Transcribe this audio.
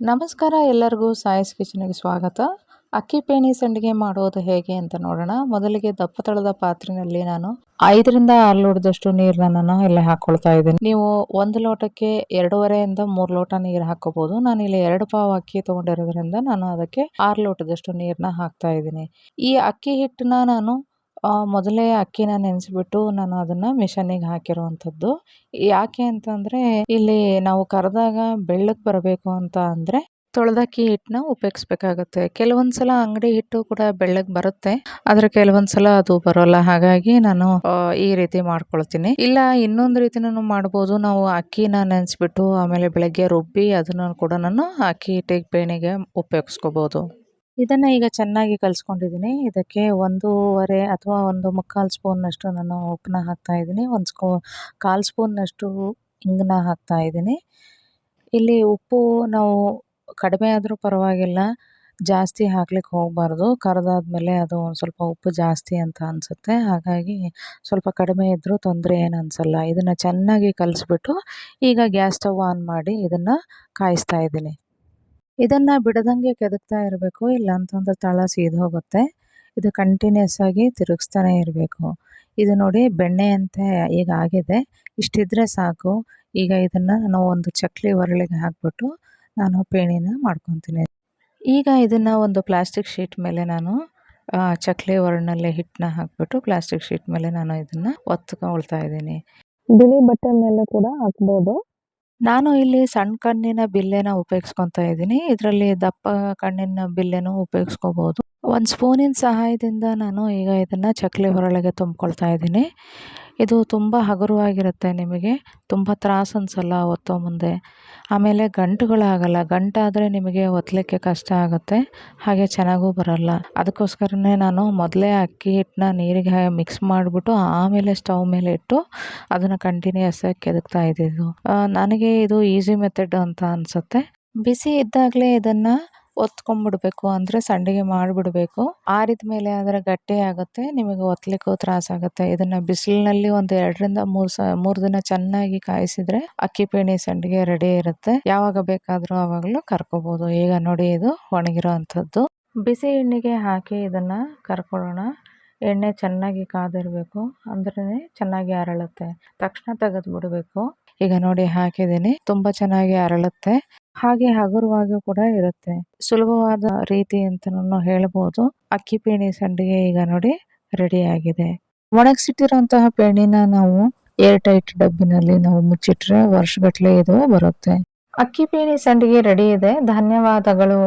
ನಮಸ್ಕಾರ ಎಲ್ಲರಿಗೂ ಸಾಯಸ್ ಕಿಚನ್ಗೆ ಸ್ವಾಗತ. ಅಕ್ಕಿ ಪೇಣಿ ಸಂಡಿಗೆ ಮಾಡೋದು ಹೇಗೆ ಅಂತ ನೋಡೋಣ. ಮೊದಲಿಗೆ ದಪ್ಪ ತಳದ ಪಾತ್ರೆಯಲ್ಲಿ ನಾನು ಐದರಿಂದ ಆರು ಲೋಟದಷ್ಟು ನೀರನ್ನ ನಾನು ಇಲ್ಲಿ ಹಾಕೊಳ್ತಾ ಇದ್ದೀನಿ. ನೀವು ಒಂದು ಲೋಟಕ್ಕೆ ಎರಡೂವರೆಯಿಂದ ಮೂರು ಲೋಟ ನೀರು ಹಾಕೋಬಹುದು ನಾನು ಇಲ್ಲಿ ಎರಡು ಪಾವ್ ಅಕ್ಕಿ ತಗೊಂಡಿರೋದ್ರಿಂದ ನಾನು ಅದಕ್ಕೆ ಆರು ಲೋಟದಷ್ಟು ನೀರನ್ನ ಹಾಕ್ತಾ ಇದ್ದೀನಿ. ಈ ಅಕ್ಕಿ ಹಿಟ್ಟನ್ನ ನಾನು ಮೊದಲೇ ಅಕ್ಕಿನ ನೆನೆಸ್ಬಿಟ್ಟು ನಾನು ಅದನ್ನ ಮಿಷನಿಗೆ ಹಾಕಿರುವಂಥದ್ದು ಯಾಕೆ ಅಂತಂದರೆ, ಇಲ್ಲಿ ನಾವು ಕರೆದಾಗ ಬೆಳ್ಳಕ್ಕೆ ಬರಬೇಕು ಅಂತ ಅಂದರೆ ತೊಳೆದಕ್ಕಿ ಹಿಟ್ಟನ್ನ ಉಪಯೋಗಿಸ್ಬೇಕಾಗುತ್ತೆ. ಕೆಲವೊಂದು ಸಲ ಅಂಗಡಿ ಹಿಟ್ಟು ಕೂಡ ಬೆಳ್ಳಗೆ ಬರುತ್ತೆ. ಆದ್ರೆ ಕೆಲವೊಂದ್ಸಲ ಅದು ಬರೋಲ್ಲ. ಹಾಗಾಗಿ ನಾನು ಈ ರೀತಿ ಮಾಡ್ಕೊಳ್ತೀನಿ. ಇಲ್ಲ, ಇನ್ನೊಂದು ರೀತಿನೂ ಮಾಡ್ಬೋದು. ನಾವು ಅಕ್ಕಿನ ನೆನೆಸ್ಬಿಟ್ಟು ಆಮೇಲೆ ಬೆಳಗ್ಗೆ ರುಬ್ಬಿ ಅದನ್ನು ಕೂಡ ನಾನು ಅಕ್ಕಿ ಹಿಟ್ಟಿಗೆ ಬೇಣಿಗೆ ಉಪಯೋಗಿಸ್ಕೋಬಹುದು ಇದನ್ನ ಈಗ ಚೆನ್ನಾಗಿ ಕಲಿಸ್ಕೊಂಡಿದ್ದೀನಿ ಇದಕ್ಕೆ ಒಂದೂವರೆ ಅಥವಾ ಒಂದು ಮುಕ್ಕಾಲು ಸ್ಪೂನ್ನಷ್ಟು ನಾನು ಉಪ್ಪನ್ನ ಹಾಕ್ತಾ ಇದ್ದೀನಿ ಒಂದು ಸ್ಪೂ ಕಾಲು ಸ್ಪೂನ್ನಷ್ಟು ಹಿಂಗನ್ನ ಹಾಕ್ತಾ ಇದ್ದೀನಿ ಇಲ್ಲಿ ಉಪ್ಪು ನಾವು ಕಡಿಮೆ ಆದರೂ ಪರವಾಗಿಲ್ಲ, ಜಾಸ್ತಿ ಹಾಕ್ಲಿಕ್ಕೆ ಹೋಗಬಾರ್ದು. ಕರೆದಾದ್ಮೇಲೆ ಅದು ಒಂದು ಸ್ವಲ್ಪ ಉಪ್ಪು ಜಾಸ್ತಿ ಅಂತ ಅನಿಸುತ್ತೆ. ಹಾಗಾಗಿ ಸ್ವಲ್ಪ ಕಡಿಮೆ ಇದ್ದರೂ ತೊಂದರೆ ಏನು ಅನಿಸಲ್ಲ. ಇದನ್ನು ಚೆನ್ನಾಗಿ ಕಲಿಸ್ಬಿಟ್ಟು ಈಗ ಗ್ಯಾಸ್ ಸ್ಟವ್ ಆನ್ ಮಾಡಿ ಇದನ್ನು ಕಾಯಿಸ್ತಾ ಇದ್ದೀನಿ ಇದನ್ನ ಬಿಡದಂಗೆ ಕೆದಕ್ತಾ ಇರಬೇಕು, ಇಲ್ಲ ಅಂತಂದ್ರೆ ತಳ ಸೀದ್ ಹೋಗುತ್ತೆ. ಇದು ಕಂಟಿನ್ಯೂಸ್ ಆಗಿ ತಿರುಗಿಸ್ತಾನೆ ಇರಬೇಕು. ಇದು ನೋಡಿ ಬೆಣ್ಣೆ ಅಂತ ಈಗ ಆಗಿದೆ. ಇಷ್ಟಿದ್ರೆ ಸಾಕು. ಈಗ ಇದನ್ನ ನಾವು ಒಂದು ಚಕ್ಲಿ ಒರಳಿಗೆ ಹಾಕ್ಬಿಟ್ಟು ನಾನು ಪೇಣಿನ ಮಾಡ್ಕೊತೀನಿ. ಈಗ ಇದನ್ನ ಒಂದು ಪ್ಲಾಸ್ಟಿಕ್ ಶೀಟ್ ಮೇಲೆ ನಾನು ಚಕ್ಲಿ ಒರಳಿನಲ್ಲಿ ಹಿಟ್ಟನ್ನ ಹಾಕ್ಬಿಟ್ಟು ಪ್ಲಾಸ್ಟಿಕ್ ಶೀಟ್ ಮೇಲೆ ನಾನು ಇದನ್ನ ಒತ್ಕೊಳ್ತಾ ಇದ್ದೀನಿ. ಬಿಳಿ ಬಟ್ಟೆ ಮೇಲೆ ಕೂಡ ಹಾಕ್ಬೋದು. ನಾನು ಇಲ್ಲಿ ಸಣ್ಣ ಕಣ್ಣಿನ ಬಿಲ್ಲೆನ ಉಪಯೋಗಿಸ್ಕೊತಾ ಇದ್ದೀನಿ. ಇದರಲ್ಲಿ ದಪ್ಪ ಕಣ್ಣಿನ ಬಿಲ್ಲೆನೂ ಉಪಯೋಗಿಸ್ಕೋಬಹುದು ಒಂದು ಸ್ಪೂನಿನ ಸಹಾಯದಿಂದ ನಾನು ಈಗ ಇದನ್ನು ಚಕ್ಲಿ ಹೊರಳಿಗೆ ತುಂಬಿಕೊಳ್ತಾ ಇದ್ದೀನಿ. ಇದು ತುಂಬ ಹಗುರವಾಗಿರುತ್ತೆ ನಿಮಗೆ. ತುಂಬ ತ್ರಾಸು ಅನ್ಸಲ್ಲ ಒತ್ತೋ ಮುಂದೆ. ಆಮೇಲೆ ಗಂಟುಗಳಾಗಲ್ಲ, ಗಂಟಾದರೆ ನಿಮಗೆ ಒತ್ತಲಿಕ್ಕೆ ಕಷ್ಟ ಆಗುತ್ತೆ, ಹಾಗೆ ಚೆನ್ನಾಗೂ ಬರಲ್ಲ. ಅದಕ್ಕೋಸ್ಕರನೇ ನಾನು ಮೊದಲೇ ಅಕ್ಕಿ ಹಿಟ್ಟನ್ನ ನೀರಿಗೆ ಮಿಕ್ಸ್ ಮಾಡಿಬಿಟ್ಟು ಆಮೇಲೆ ಸ್ಟವ್ ಮೇಲೆ ಇಟ್ಟು ಅದನ್ನು ಕಂಟಿನ್ಯೂಸ್ ಆಗಿ ಕೆದಕ್ತಾ ಇದ್ದಿದ್ದು. ನನಗೆ ಇದು ಈಸಿ ಮೆಥಡ್ ಅಂತ ಅನಿಸುತ್ತೆ. ಬಿಸಿ ಇದ್ದಾಗಲೇ ಇದನ್ನು ಒತ್ಕೊಂಡ್ಬಿಡ್ಬೇಕು ಅಂದರೆ ಸಂಡಿಗೆ ಮಾಡಿಬಿಡ್ಬೇಕು. ಆರಿದ ಮೇಲೆ ಆದರೆ ಗಟ್ಟಿ ಆಗುತ್ತೆ, ನಿಮಗೆ ಒತ್ತಲಿಕ್ಕೂ ತ್ರಾಸಾಗುತ್ತೆ ಇದನ್ನು ಬಿಸಿಲಿನಲ್ಲಿ ಒಂದು ಎರಡರಿಂದ ಮೂರು ಸ, ಮೂರು ದಿನ ಚೆನ್ನಾಗಿ ಕಾಯಿಸಿದ್ರೆ ಅಕ್ಕಿ ಪೇಣಿ ಸಂಡಿಗೆ ರೆಡಿ ಇರುತ್ತೆ. ಯಾವಾಗ ಬೇಕಾದರೂ ಆವಾಗಲೂ ಕರ್ಕೋಬೋದು. ಈಗ ನೋಡಿ ಇದು ಒಣಗಿರೋ ಅಂಥದ್ದು. ಬಿಸಿ ಎಣ್ಣೆಗೆ ಹಾಕಿ ಇದನ್ನು ಕರ್ಕೊಳ್ಳೋಣ. ಎಣ್ಣೆ ಚೆನ್ನಾಗಿ ಕಾದಿರಬೇಕು, ಅಂದ್ರೆ ಚೆನ್ನಾಗಿ ಅರಳುತ್ತೆ. ತಕ್ಷಣ ತೆಗೆದು ಬಿಡಬೇಕು ಈಗ ನೋಡಿ ಹಾಕಿದ್ದೀನಿ, ತುಂಬ ಚೆನ್ನಾಗಿ ಅರಳುತ್ತೆ. ಹಾಗೆ ಹಗುರವಾಗಿ ಕೂಡ ಇರುತ್ತೆ. ಸುಲಭವಾದ ರೀತಿ ಅಂತಲೂ ಹೇಳ್ಬೋದು. ಅಕ್ಕಿ ಪೇಣಿ ಸಂಡಿಗೆ ಈಗ ನೋಡಿ ರೆಡಿ ಆಗಿದೆ. ಒಣಗಿಸಿಟ್ಟಿರುವಂತಹ ಪೇಣಿನ ನಾವು ಏರ್ ಟೈಟ್ ಡಬ್ಬಿನಲ್ಲಿ ನಾವು ಮುಚ್ಚಿಟ್ರೆ ವರ್ಷಗಟ್ಟಲೆ ಇದು ಬರುತ್ತೆ. ಅಕ್ಕಿ ಪೇಣಿ ಸಂಡಿಗೆ ರೆಡಿ ಇದೆ. ಧನ್ಯವಾದಗಳು.